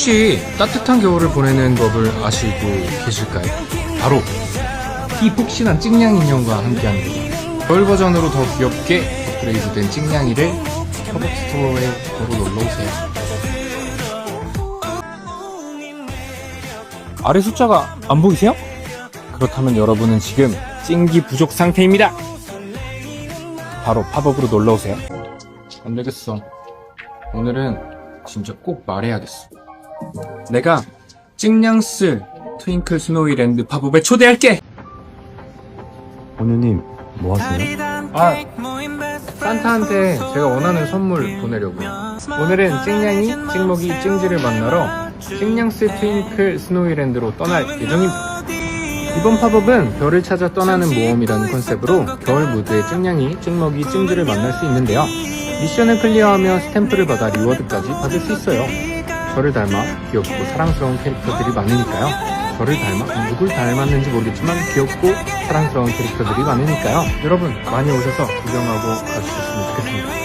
혹시 따뜻한 겨울을 보내는 법을 아시고 계실까요? 바로 이 폭신한 찍냥 인형과 함께합니다. 겨울 버전으로 더 귀엽게 업그레이드된 찍냥이를 팝업 스토어에 보러 놀러 오세요. 아래 숫자가 안 보이세요? 그렇다면 여러분은 지금 찡기 부족 상태입니다. 바로 팝업으로 놀러 오세요. 안 되겠어. 오늘은 진짜 꼭 말해야겠어. 내가 찍냥쓸 트윙클 스노이랜드 팝업에 초대할게! 원우님 뭐 하세요? 아, 산타한테 제가 원하는 선물 보내려고요. 오늘은 찍냥이, 찍먹이, 찍지를 만나러 찍냥스 트윙클 스노이랜드로 떠날 예정입니다. 이번 팝업은 별을 찾아 떠나는 모험이라는 컨셉으로 겨울 무드의 찍냥이, 찍먹이, 찍지를 만날 수 있는데요. 미션을 클리어하며 스탬프를 받아 리워드까지 받을 수 있어요. 저를 닮아 귀엽고 사랑스러운 캐릭터들이 많으니까요. 저를 닮아 누굴 닮았는지 모르겠지만 귀엽고 사랑스러운 캐릭터들이 많으니까요. 여러분 많이 오셔서 구경하고 가주셨으면 좋겠습니다.